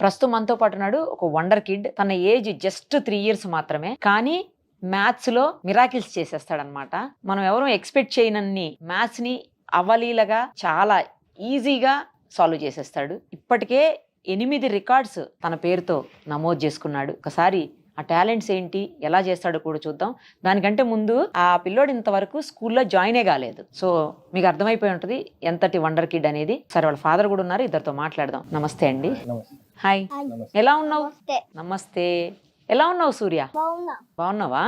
ప్రస్తుతం మనతో పాటు ఉన్నాడు ఒక వండర్ కిడ్ తన ఏజ్ జస్ట్ త్రీ ఇయర్స్ మాత్రమే కానీ మ్యాథ్స్ లో మిరాకిల్స్ చేసేస్తాడనమాట మనం ఎవరు ఎక్స్పెక్ట్ చేయనన్ని మ్యాథ్స్ ని అవలీలగా చాలా ఈజీగా సాల్వ్ చేసేస్తాడు ఇప్పటికే ఎనిమిది రికార్డ్స్ తన పేరుతో నమోదు చేసుకున్నాడు ఒకసారి ఆ టాలెంట్స్ ఏంటి ఎలా చేస్తాడో కూడా చూద్దాం దానికంటే ముందు ఆ పిల్లోడు ఇంతవరకు స్కూల్లో జాయినే కాలేదు సో మీకు అర్థమైపోయి ఉంటుంది ఎంతటి వండర్ కిడ్ అనేది సరే వాళ్ళ ఫాదర్ కూడా ఉన్నారు ఇద్దరితో మాట్లాడదాం నమస్తే అండి హాయ్ ఎలా ఉన్నావు నమస్తే ఎలా ఉన్నావు సూర్య బాగున్నావా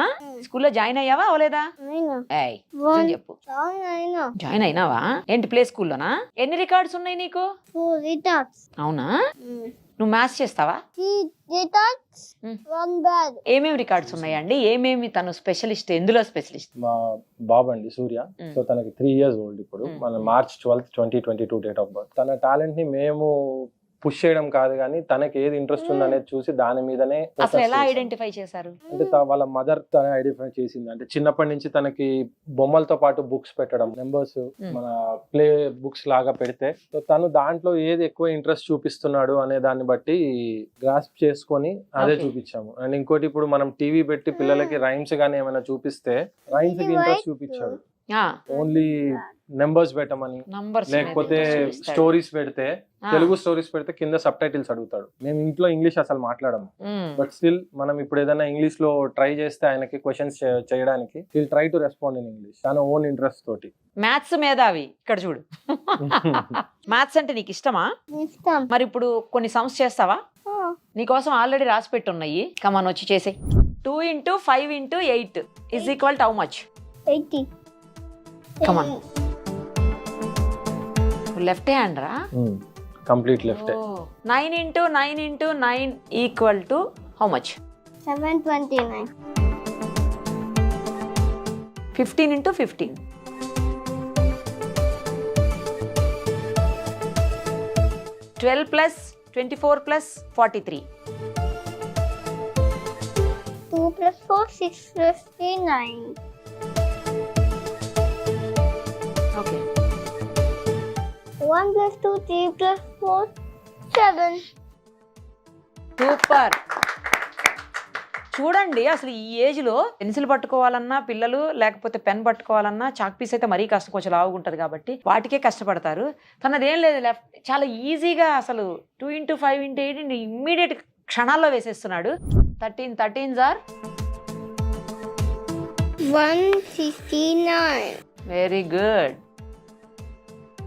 స్కూల్లో జాయిన్ అయ్యావా అవలేదా చెప్పు జాయిన్ అయినావా ఏంటి ప్లే స్కూల్లోనా ఎన్ని రికార్డ్స్ ఉన్నాయి నీకు అవునా నువ్వు మ్యాథ్స్ చేస్తావా hmm. ఏమేమి రికార్డ్స్ ఉన్నాయండి ఏమేమి తను స్పెషలిస్ట్ ఎందులో స్పెషలిస్ట్ మా బాబు అండి సూర్య సో hmm. తనకి త్రీ ఇయర్స్ ఓల్డ్ ఇప్పుడు hmm. మన March twelfth twenty twenty two date of birth తన టాలెంట్ ని మేము పుష్ చేయడం కాదు కానీ తనకి ఏది ఇంట్రెస్ట్ hmm. ఉందనేది చూసి దాని మీదనే ఎలా ఐడెంటిఫై చేశారు అంటే వాళ్ళ మదర్ తన ఐడెంటిఫై చేసింది అంటే చిన్నప్పటి నుంచి తనకి బొమ్మలతో పాటు బుక్స్ పెట్టడం నెంబర్స్ hmm. మన ప్లే బుక్స్ లాగా పెడితే సో తను దాంట్లో ఏది ఎక్కువ ఇంట్రెస్ట్ చూపిస్తున్నాడు అనే దాన్ని బట్టి గ్రాస్ప్ చేసుకొని అదే చూపించాము అండ్ ఇంకోటి ఇప్పుడు మనం టీవీ పెట్టి hmm. పిల్లలకి రైమ్స్ గానీ ఏమైనా చూపిస్తే రైమ్స్ కి ఇంట్రెస్ట్ చూపించాడు ఓన్లీ నెంబర్స్ పెట్టమని లేకపోతే స్టోరీస్ పెడితే తెలుగు స్టోరీస్ పెడితే కింద సబ్ టైటిల్స్ అడుగుతాడు మేము ఇంట్లో ఇంగ్లీష్ అసలు మాట్లాడము బట్ స్టిల్ మనం ఇప్పుడు ఏదైనా ఇంగ్లీష్ లో ట్రై చేస్తే ఆయనకి క్వశ్చన్స్ చేయడానికి will try to respond in English తన ఓన్ ఇంట్రెస్ట్ తోటి మ్యాథ్స్ మీద అవి ఇక్కడ చూడు మ్యాథ్స్ అంటే నీకు ఇష్టమా ఇష్టం మరి ఇప్పుడు కొన్ని సమస్య చేస్తావా నీకోసం ఆల్రెడీ రాసి పెట్టున్నాయి కమాన్ వచ్చి చేసే two into five into eight is equal to how much eighty come on Left hand, right? Complete left hand. Oh. 9 into 9 into 9 equal to how much? 729. 15 into 15. 12 plus 24 plus 43. 2 plus 4, 6 plus 3, 9. Okay. 1 plus 2, 3 plus 4, 7. Super చూడండి అసలు ఈ ఏజ్లో pencil పట్టుకోవాలన్నా పిల్లలు లేకపోతే pen పట్టుకోవాలన్నా chalk piece అయితే మరీ కష్టం కొంచెం లావుగా ఉంటుంది కాబట్టి వాటికే కష్టపడతారు తనది ఏం లేదు లెఫ్ట్ చాలా ఈజీగా అసలు two into five into eight into immediate క్షణాల్లో వేసేస్తున్నాడు thirteen thirteen sir 169. Very good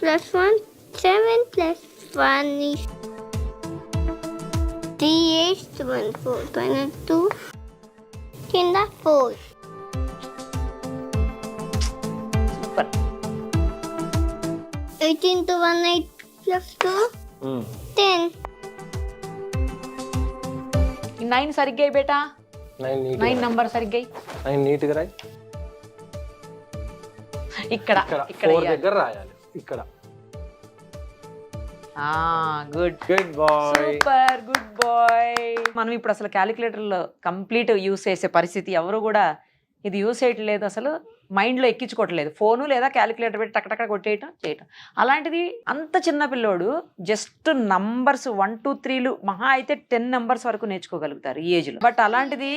plus one, seven plus one is three, eight, one, four, twenty-two. కింద four super eighteen two one eight plus two ten nine సరిగ్గా అయ్యి బేటా nine neat nine number సరిగ్గా అయ్యి. Nine neat గా రాయి ఇక్కడ ఇక్కడ ఇక్కడ ఫోర్ దగ్గర రాయాలి ఇక్కడ good good boy super good boy మనం ఇప్పుడు అసలు క్యాలిక్యులేటర్లో కంప్లీట్ యూస్ చేసే పరిస్థితి ఎవరు కూడా ఇది యూస్ చేయట్లేదు అసలు మైండ్లో ఎక్కించుకోవట్లేదు ఫోను లేదా క్యాలిక్యులేటర్ పెట్టి టక్కడక్కడ కొట్టేయటం చేయటం అలాంటిది అంత చిన్న పిల్లోడు జస్ట్ నంబర్స్ వన్ టూ త్రీలు మహా అయితే టెన్ నెంబర్స్ వరకు నేర్చుకోగలుగుతారు ఈ ఏజ్లో బట్ అలాంటిది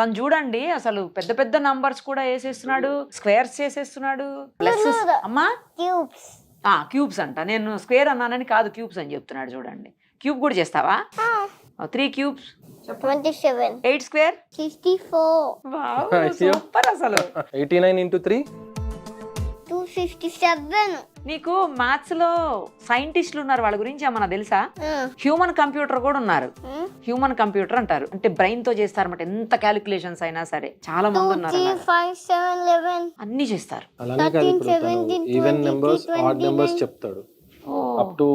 తను చూడండి అసలు పెద్ద పెద్ద నంబర్స్ కూడా వేసేస్తున్నాడు స్క్వేర్స్ వేసేస్తున్నాడు ప్లస్ అమ్మా క్యూబ్స్ క్యూబ్స్ అంట నేను స్క్వేర్ అన్నానని కాదు క్యూబ్స్ అని చెప్తున్నాడు చూడండి క్యూబ్ కూడా చేస్తావా three cubes twenty seven eight square four super అసలు eighty nine three two seven నీకు మ్యాథ్స్ లో సైంటిస్టులు ఉన్నారు వాళ్ళ గురించి ఏమన్నా తెలుసా హ్యూమన్ కంప్యూటర్ కూడా ఉన్నారు హ్యూమన్ కంప్యూటర్ అంటారు అంటే బ్రెయిన్ తో చేస్తారన్నమాట ఎంత క్యాలిక్యులేషన్స్ అయినా సరే చాలా మంది ఉన్నారు అన్ని చేస్తారు చెప్తాడు అప్ టు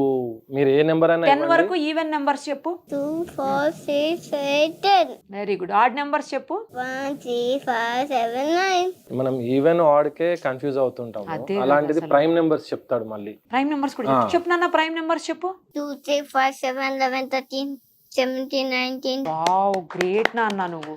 మీరు ఏ నెంబర్ అయినా టెన్ వరకు ఈవెన్ నెంబర్స్ చెప్పు two four six eight ten very good odd numbers చెప్పు one three five seven nine మనం ఈవెన్ ఆడ్ కే కన్ఫ్యూజ్ అవుతుంటాం అలాంటిది ప్రైమ్ నెంబర్స్ చెప్తాడు మళ్ళీ ప్రైమ్ నెంబర్స్ కూడా చెప్పు నాన్న ప్రైమ్ నెంబర్స్ చెప్పు two three five seven eleven thirteen seventeen nineteen wow great నాన్న నువ్వు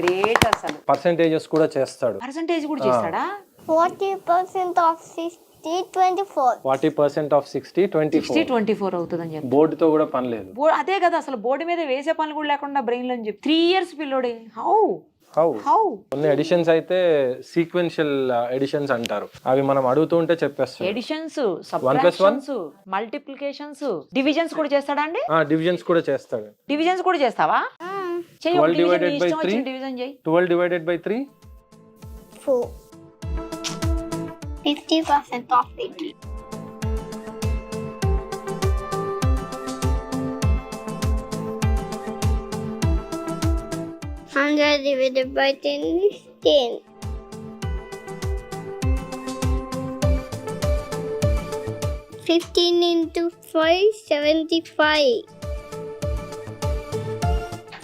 గ్రేట్ అసలు పర్సెంటేజెస్ కూడా చేస్తాడు పర్సెంటేజ్ కూడా చేస్తాడా forty percent of six sixty twenty four forty percent of sixty twenty sixty twenty four అవుతుందని బోర్డుతో కూడా పని లేదు అదే కదా అసలు బోర్డు మీద వేసే పనులు కూడా లేకుండా బ్రెయిన్ లో చెప్పి త్రీ ఇయర్స్ పిల్లోడే హౌ హౌ హౌ కొన్ని ఎడిషన్స్ అయితే సీక్వెన్షియల్ ఎడిషన్స్ uh, అంటారు అవి మనం అడుగుతూ ఉంటే చెప్పేస్తాం ఎడిషన్స్ సబ్ట్రాక్షన్స్ మల్టిప్లికేషన్స్ డివిజన్స్ కూడా చేస్తాడా అండి డివిజన్స్ కూడా చేస్తాడు డివిజన్స్ కూడా చేస్తావా చెయ్యి డివైడెడ్ బై త్రీ డివిజన్ ఇష్టం three? డివిజన్ చెయ్యి twelve divided by three four 50% off it. Hundred divided by ten is ten. Fifteen into five, seventy-five.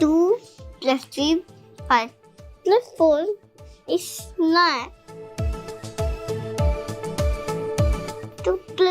Two plus three, five plus four is nine.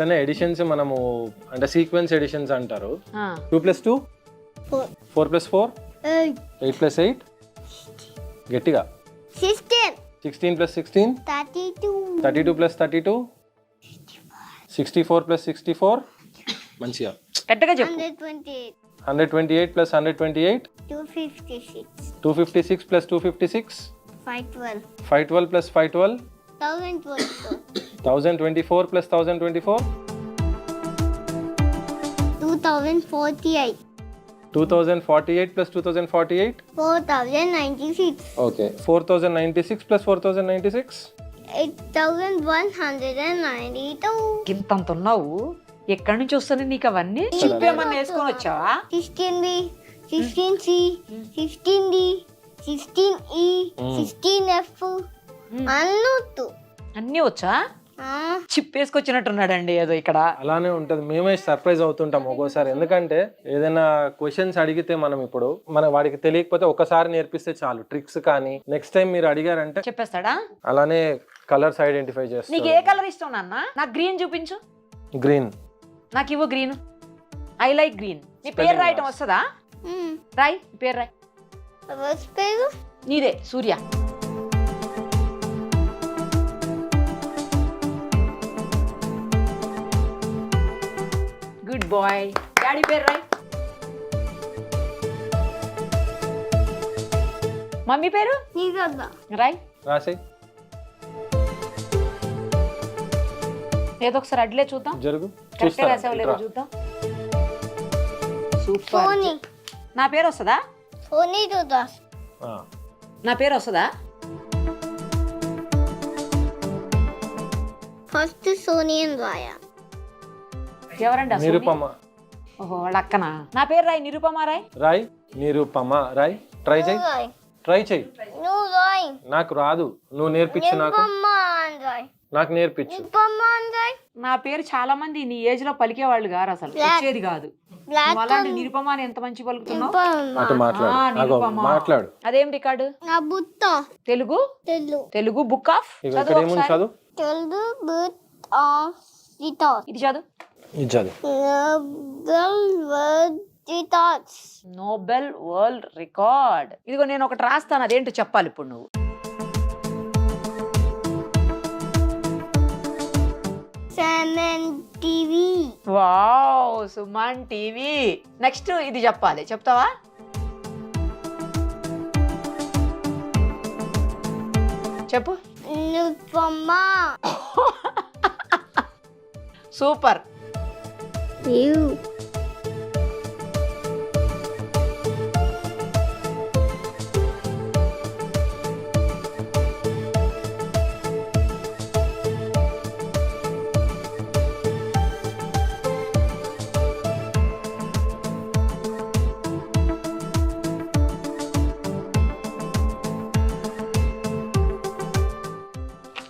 అట్లనే additions మనము అంటే sequence additions అంటారు two plus two four plus four eight plus eight గట్టిగా sixteen plus sixteen thirty two plus thirty two sixty four plus sixty four మంచిగా twenty hundred twenty eight plus hundred twenty eight two fifty six plus two fifty six five twelve plus five twelve thousand twenty four plus thousand twenty four two thousand forty eight two thousand forty eight plus two thousand forty eight four thousand ninety six okay four thousand ninety six plus four thousand ninety six eight thousand one hundred and ninety two ఇంతంత ఉన్నావు ఎక్కడి నుంచి వస్తాను నీకు అవన్నీ చెప్పేమన్నా వేసుకొని వచ్చావా sixteen B sixteen C sixteen D sixteen E sixteen F అన్నీ అన్నీ వచ్చా చిప్పేసుకొచ్చినట్టున్నాడండి ఏదో ఇక్కడ అలానే ఉంటది మేమే సర్ప్రైజ్ అవుతుంటాం ఒక్కోసారి ఎందుకంటే ఏదైనా క్వశ్చన్స్ అడిగితే మనం ఇప్పుడు మన వాడికి తెలియకపోతే ఒకసారి నేర్పిస్తే చాలు ట్రిక్స్ కానీ నెక్స్ట్ టైం మీరు అడిగారంటే చెప్పేస్తాడా అలానే కలర్స్ ఐడెంటిఫై నీకు ఏ కలర్ ఇష్టం నాన్న నాకు గ్రీన్ చూపించు గ్రీన్ నాకు ఇవ్వు గ్రీన్ ఐ లైక్ గ్రీన్ నీ పేరు రాయటం వస్తుందా రాయ్ పేరు రాయ్ నీదే సూర్య గుడ్ బాయ్ డాడీ పేరు రాయ్ మమ్మీ పేరు రాయ్ ఏదో ఒకసారి అడ్లే చూద్దాం జరుగు చూద్దాం నా పేరు వస్తుందా సోనీ చూద్దా నా పేరు వస్తుందా ఫస్ట్ సోనియన్ రాయా ఎవరండి నిరుపమ ఓహో నా పేరు రాయ్ నిరుపమ రాయ్ రాయ్ నిరుపమ రాయ్ ట్రై చేయి ట్రై చేయి నాకు రాదు నువ్వు నేర్పించు నాకు నాకు నేర్పించు నా పేరు చాలా మంది నీ ఏజ్ లో పలికే వాళ్ళు గారు అసలు వచ్చేది కాదు అలాంటి నిరుపమ అని ఎంత మంచి పలుకుతున్నావు మాట్లాడు అదేం record Telugu Telugu Telugu book of చదువు ఇది చదువు నోబెల్ వరల్డ్ రికార్డ్ ఇదిగో నేను ఒకటి రాస్తాను అదేంటో చెప్పాలి ఇప్పుడు నువ్వు TV wow Suman TV next ఇది చెప్పాలి చెప్తావా చెప్పు సూపర్ you.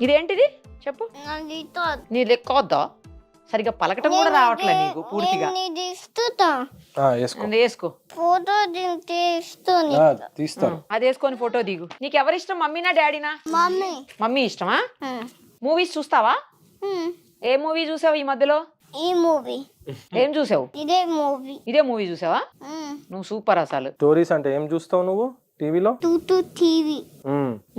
ఇదేంటిది చెప్పు నీ లెక్క వద్దా సరిగా పలకటం కూడా రావట్లే నీకు పూర్తిగా వేసుకో ఫోటో అది వేసుకొని ఫోటో దిగు నీకు ఎవరి ఇష్టం మమ్మీనా డాడీనా మమ్మీ మమ్మీ ఇష్టమా మూవీస్ చూస్తావా ఏ మూవీ చూసావు ఈ మధ్యలో ఈ మూవీ ఏం చూసావు ఇదే మూవీ ఇదే మూవీ చూసావా నువ్వు సూపర్ అసలు స్టోరీస్ అంటే ఏం చూస్తావు నువ్వు టీవీలో టూ టూ టీవీ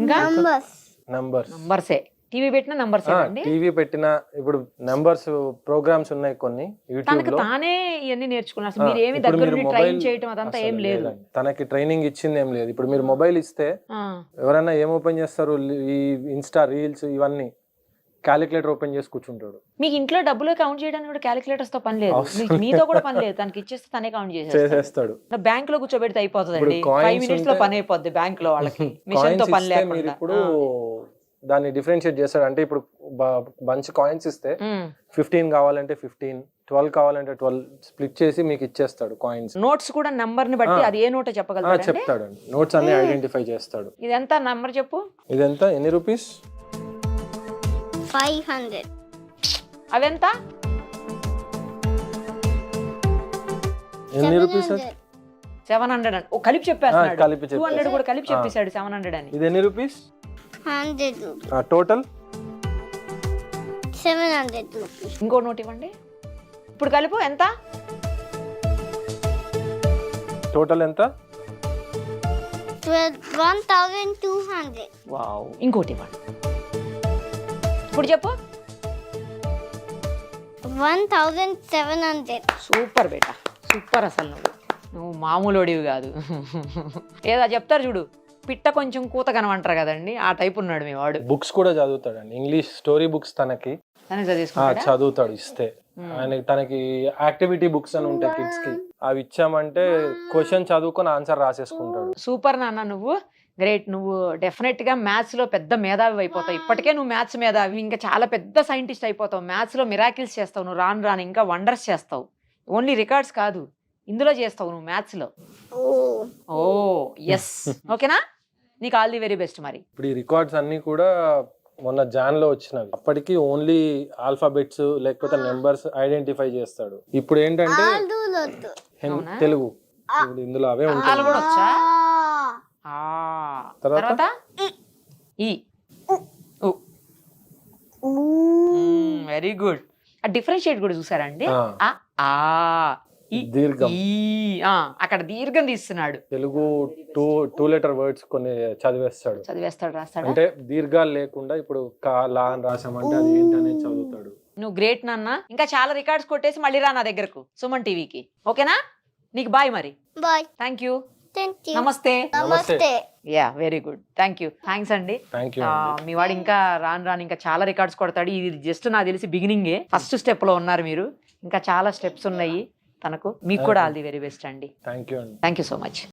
ఇంకా నంబర్స్ నంబర్స్ నంబర్సే టీవీ పెట్టిన నంబర్స్ టీవీ పెట్టిన ఇప్పుడు నంబర్స్ ప్రోగ్రామ్స్ ఉన్నాయి కొన్ని తానే ఇవన్నీ నేర్చుకున్నా మీరు ఏమి దగ్గర ట్రైన్ చేయడం అదంతా ఏం లేదు తనకి ట్రైనింగ్ ఇచ్చింది ఏం లేదు ఇప్పుడు మీరు మొబైల్ ఇస్తే ఎవరైనా ఏం ఓపెన్ చేస్తారు ఈ ఇన్స్టా రీల్స్ ఇవన్నీ క్యాలిక్యులేటర్ ఓపెన్ చేసి కూర్చుంటాడు మీకు ఇంట్లో డబ్బులు కౌంట్ చేయడానికి కూడా క్యాలిక్యులేటర్స్ తో పని లేదు మీతో కూడా పని లేదు తనకి ఇచ్చేస్తే తనే కౌంట్ చేసేస్తాడు బ్యాంక్ లో కూర్చోబెడితే అయిపోతుంది ఫైవ్ మినిట్స్ లో పని అయిపోద్ది బ్యాంక్ లో వాళ్ళకి మిషన్ తో పని లేకుండా ఇప్పుడు దాన్ని డిఫరెన్షియేట్ చేస్తాడు అంటే ఇప్పుడు బంచ్ కాయిన్స్ ఇస్తే ఫిఫ్టీన్ కావాలంటే ఫిఫ్టీన్ ట్వెల్వ్ కావాలంటే ట్వెల్వ్ స్ప్లిట్ చేసి మీకు ఇచ్చేస్తాడు కాయిన్స్ నోట్స్ కూడా నంబర్ ని బట్టి అది ఏ నోట్ చెప్పగలరా చెప్తాడు నోట్స్ అన్ని ఐడెంటిఫై చేస్తాడు ఎంత నంబర్ చెప్పు ఇదంతా ఎన్ని రూపీస్ ఫైవ్ హండ్రెడ్ అదెంత ఎన్ని రూపీస్ సెవెన్ హండ్రెడ్ కలిపి చెప్పేస్తాడు కలిపి టూ హండ్రెడ్ కూడా కలిపి చెప్పేశాడు సెవెన్ హండ్రెడ్ అని ఇది ఎన్ని rupees hundred total seven hundred rupees ఇంకో నోట్ ఇవ్వండి ఇప్పుడు కలుపు ఎంత టోటల్ ఎంత one thousand two hundred wow ఇంకోటి ఇవ్వండి ఇప్పుడు చెప్పు one thousand seven hundred super బేటా సూపర్ అసలు నువ్వు నువ్వు అడివి కాదు ఏదా చెప్తారు చూడు పిట్ట కొంచెం కూత కనమంటారు కదండి ఆ టైప్ ఉన్నాడు మీ వాడు బుక్స్ కూడా చదువుతాడండి ఇంగ్లీష్ స్టోరీ బుక్స్ తనకి చదువుతాడు ఇస్తే ఆయన తనకి యాక్టివిటీ బుక్స్ అని ఉంటాయి కిడ్స్ కి అవి ఇచ్చామంటే క్వశ్చన్ చదువుకొని ఆన్సర్ రాసేసుకుంటాడు సూపర్ నాన్న నువ్వు గ్రేట్ నువ్వు డెఫినెట్ గా మ్యాథ్స్ లో పెద్ద మేధావి అయిపోతావు ఇప్పటికే నువ్వు మ్యాథ్స్ మేధావి ఇంకా చాలా పెద్ద సైంటిస్ట్ అయిపోతావు మ్యాథ్స్ లో మిరాకిల్స్ చేస్తావు నువ్వు రాను రాను ఇంకా వండర్స్ చేస్తావు ఓన్లీ రికార్డ్స్ కాదు ఇందులో చేస్తావు నువ్వు లో ఓ ఎస్ ఓకేనా నీకు ఆల్ ది వెరీ బెస్ట్ మరి ఇప్పుడు ఈ రికార్డ్స్ అన్ని కూడా మొన్న జాన్ లో వచ్చినవి అప్పటికి ఓన్లీ ఆల్ఫాబెట్స్ లేకపోతే నెంబర్స్ ఐడెంటిఫై చేస్తాడు ఇప్పుడు ఏంటంటే తెలుగు ఇందులో అవే ఉంటాయి కూడా ఆ. తర్వాత? ఈ వెరీ గుడ్ ఆ డిఫరెన్షియేట్ కూడా చూసారండి అండి ఆ ఆ దీర్ఘం అక్కడ దీర్ఘం తీస్తున్నాడు Telugu two two letter words కొన్ని చదివేస్తాడు చదివేస్తాడు రాస్తాడు అంటే దీర్ఘాలు లేకుండా ఇప్పుడు కా అని రాసామంటే అది చదువుతాడు నువ్వు గ్రేట్ నాన్న ఇంకా చాలా రికార్డ్స్ కొట్టేసి మళ్ళీ రా నా దగ్గరకు సుమన్ టీవీకి ఓకేనా నీకు బాయ్ మరి బాయ్ థ్యాంక్ యూ నమస్తే నమస్తే yeah very good thank you thanks అండి మీ వాడు ఇంకా రాను రాను ఇంకా చాలా రికార్డ్స్ కొడతాడు ఇది జస్ట్ నాకు తెలిసి బిగినింగే ఫస్ట్ స్టెప్ లో ఉన్నారు మీరు ఇంకా చాలా స్టెప్స్ ఉన్నాయి తనకు మీకు కూడా ఆల్ ది వెరీ బెస్ట్ అండి థ్యాంక్ యూ సో మచ్